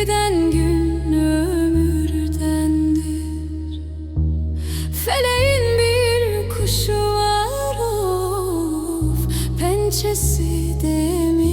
Giden gün ömürdendir. Feleğin bir kuşu var of Pençesi demir